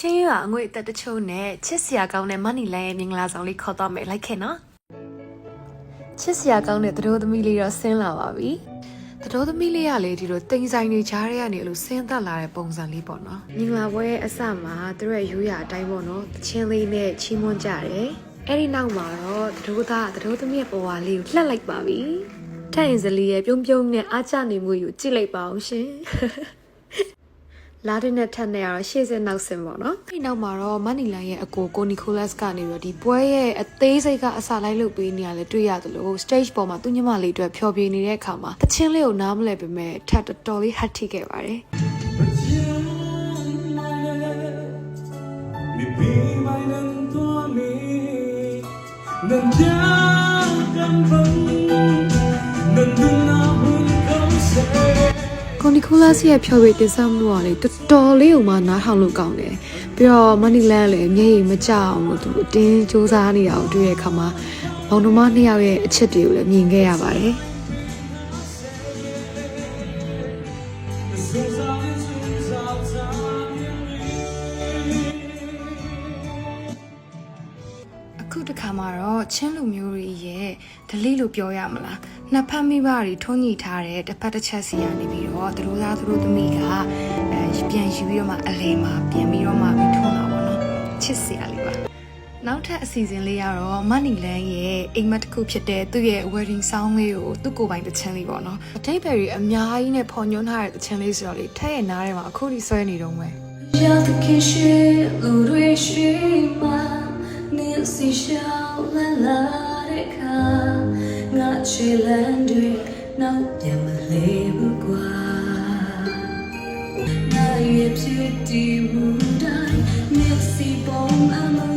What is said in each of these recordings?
ချင်းရွာအငွေအသက်တချို့နဲ့ချစ်စရာကောင်းတဲ့မနီလန်ရဲ့မင်္ဂလာဆောင်လေးခေါ်တော့မယ်လိုက်ခဲ့နော်ချစ်စရာကောင်းတဲ့သတို့သမီးလေးတော့ဆင်းလာပါပြီသတို့သမီးလေးကလေဒီလိုတိမ်ဆိုင်နေကြားရကနေလို့ဆင်းသက်လာတဲ့ပုံစံလေးပေါ့နော်မင်္ဂလာပွဲရဲ့အစမှာသူတို့ရဲ့ရိုးရာအတိုင်းပေါ့နော်တချင်းလေးနဲ့ချီးမွမ်းကြတယ်အဲ့ဒီနောက်မှာတော့သတို့သားသတို့သမီးရဲ့ပေါ်ဝါလေးကိုလှက်လိုက်ပါပြီထက်ရင်စလီရဲ့ပြုံးပြုံးနဲ့အားကျနေမှုကိုကြည့်လိုက်ပါအောင်ရှင် လာတဲ့နဲ့ထက်နဲ့ကတော့ရှေ့စနောက်စင်ပေါ့နော်။ဒီနောက်မှာတော့မနီလိုင်ရဲ့အကိုကိုနီကိုလတ်ကနေပြီးတော့ဒီပွဲရဲ့အသေးစိတ်ကအစာလိုက်လုပ်ပေးနေရလဲတွေ့ရတယ်လို့ stage ပေါ်မှာသူညမလေးအတွက်ဖျော်ဖြေနေတဲ့အခါမှာတချင်းလေးကိုနားမလဲပေမဲ့ထက်တော်တော်လေးဟတ်ထိခဲ့ပါတယ် But you, my love, maybe my nang နီကိုလတ်ရဲ့ဖျော်ဖြေတင်ဆက်မှုကလေတော်တော်လေးကိုမှနားထောင်လို့ကောင်းတယ်။ပြီးတော့မနီလန်လည်းမျက်ရည်မကျအောင်လို့သူအတင်းစူးစမ်းနေတာကိုတွေ့ရတဲ့အခါမှာမောင်နှမနှစ်ယောက်ရဲ့အချက်တွေကိုလည်းမြင်ခဲ့ရပါတယ်။ ခုတစ်ခါမှာတော့ချင်းလူမျိုးတွေရဲ့ဒလိလို့ပြောရမလားနှစ်ဖက်မိဘတွေထုံးညိထားတဲ့တစ်ဖက်တစ်ချက်စီကနေပြီးတော့သူတို့သားသူတို့သမီးကအဲပြန်ယူပြီးတော့မှအလဲမှာပြန်ပြီးတော့မှပြီးထုံးတာပေါ့နော်ချစ်စရာလေးပါနောက်ထပ်အစီအစဉ်လေးကတော့မနီလန်ရဲ့အိမ်မက်တစ်ခုဖြစ်တဲ့သူ့ရဲ့ wedding song လေးကိုသူ့ကိုယ်ပိုင်တချမ်းလေးပေါ့နော်အတိတ်ဘယ်ရီအများကြီးနဲ့ဖော်ညွှန်းထားတဲ့တချမ်းလေးဆိုတော့လေထက်ရဲ့နားထဲမှာအခုထိဆွဲနေတော့မယ် Just the kiss you, Louis, she my စီရှောင်းလန်းလာတဲ့ခါငါချေလန်းတွေနောက်ပြန်မလဲဘူးကွာငါရဲ့ဖြစ်တည်မှုတိုင်းမျက်စိပေါ်မှာ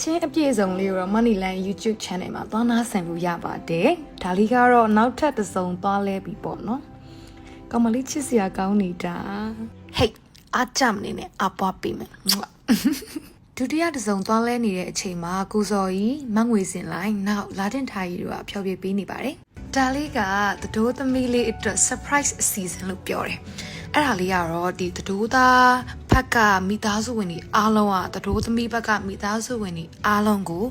ချင်းအပြည့်စုံလေးကိုတော့ Moneyland YouTube channel မှာသွားနာဆင်လို့ရပါတယ်။ဒါလေးကတော့နောက်ထပ်တစ်စုံသွားလဲပြီပေါ့နော်။ကောင်မလေးချစ်စရာကောင်းနေတာ။ဟေးအားကြမနေနဲ့အပွားပေးမယ်။မွတ်ဒုတိယတစ်စုံသွားလဲနေတဲ့အချိန်မှာကိုစော်ကြီးမငွေစင်လိုက်နောက်လာတင်ထားကြီးတို့ကဖျော်ဖြေပေးနေပါတယ်။ဒါလေးကသတိုးသမီးလေးအတွက် surprise အစီအစဉ်လို့ပြောတယ်။ အဲ့ဒါလေးကတော့ဒီသတိုးသားဖက်ကမိသားစုဝင်တွေအားလုံးကသတိုးသမီးဘက်ကမိသားစုဝင်တွေအားလုံးကို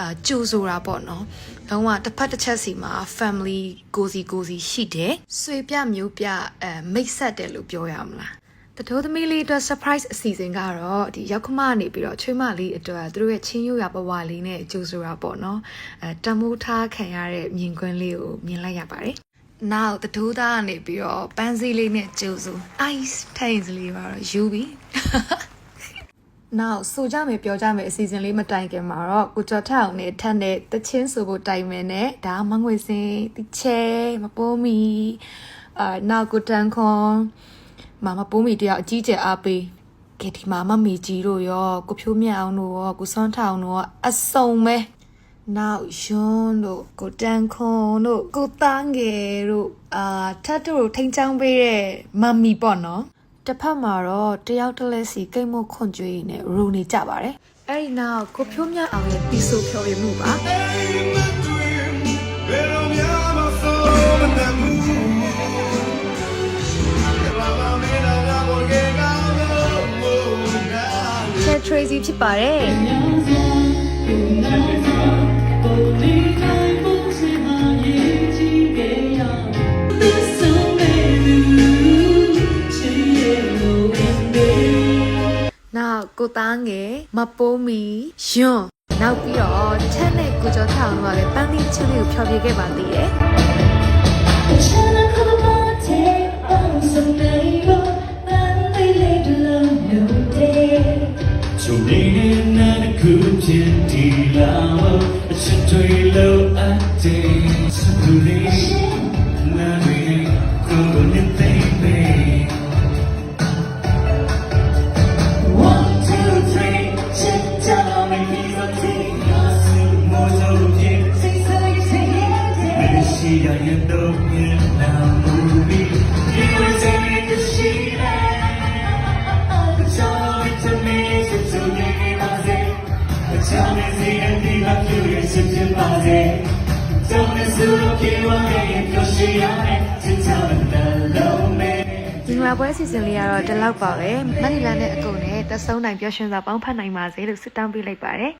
အာကြိုဆိုတာပေါ့နော်။လုံးဝတစ်ဖက်တစ်ချက်စီမှာ family ကိုစီကိုစီရှိတယ်။ဆွေပြမျိုးပြအဲမိတ်ဆက်တယ်လို့ပြောရမလား။တတိုးသမီးလေးအတွက် surprise အစီအစဉ်ကတော့ဒီရောက်ခမနေပြီးတော့ချွေးမလေးအတွက်သူတို့ရဲ့ချင်းရိုးရပဝလေးနဲ့ကြိုဆိုတာပေါ့နော်အဲတမိုးထားခံရတဲ့မြင်ကွင်းလေးကိုမြင်လိုက်ရပါတယ် နောက်တတိုးသားကနေပြီးတော့ပန်းစည်းလေးနဲ့ကြိုဆို ice ထိုင်စလေးပါတော့ယူပြီနောက်ဆိုကြမယ်ပြောကြမယ်အစီအစဉ်လေးမတိုင်ခင်မှာတော့ကိုကျော်ထက်အောင်နဲ့ထက်နဲ့တချင်းဆိုဖို့တိုင်မယ်နဲ့ဒါမငွေစင်တိချဲမပိုးမီအာနောက်ကိုတန်ခွန်မမပိုးမီတယောက်အကြီးကျယ်အားပေးကဲဒီမှာမမီကြီးတို့ရောကိုဖြိုးမြတ်အောင်တို့ရောကိုစွန်းထောင်တို့ရောအစုံပဲ နောက်ယွန်းတို့ကိုတန်ခွန်တို့ကိုတန်းငယ်တို့အာထတ်တို့ထိန်ချောင်းပေးတဲ့မမီပေါ့နော်တစ်ဖက်မှာတော့တယောက်တစ်လက်စီကိတ်မုတ်ခွန်ကြွေးနဲ့ရူနေကြပါတယ်အဲ့ဒီနောက်ကိုဖြိုးမြတ်အောင်ရဲ့တီဆိုဖြော်ရမှုပါ Pero mi ama solo me La mira la porque cambio ချက် Tracy ဖြစ်ပါတယ် နောက်ကိုသားငယ်မပိုးမီယွန်းနောက်ပြီးတော့ချက်နဲ့ကိုကျော်ထောင်တို့ကလည်းပန်းသီးချက်လေးကိုဖျော်ဖြေခဲ့ပါသေးတယ်ဒီနေ့နဲ့ခုချင်းဒီလာ tôi lâu ác tê Sao tôi đi? Là vì không có những tay mê One, two, three Check down my piece of tea Mỗi giờ đầu tiên Take so you take it Mình chỉ đã nhận đâu như là movie You were saying that she Tell me the empty love you စေကျောင်းနေစုလို့ပြေဝရဲ့ပြောရှိရမယ်ချစ်ချမ်းတဲ့လုံးမဲ့ဒီမှာပွဲစီစဉ်လေးကတော့ဒီလောက်ပါပဲမနီလာနဲ့အကုန်နဲ့သက်ဆုံးနိုင်ပျော်ရွှင်စွာပေါင်းဖက်နိုင်ပါစေလို့ဆုတောင်းပေးလိုက်ပါတယ်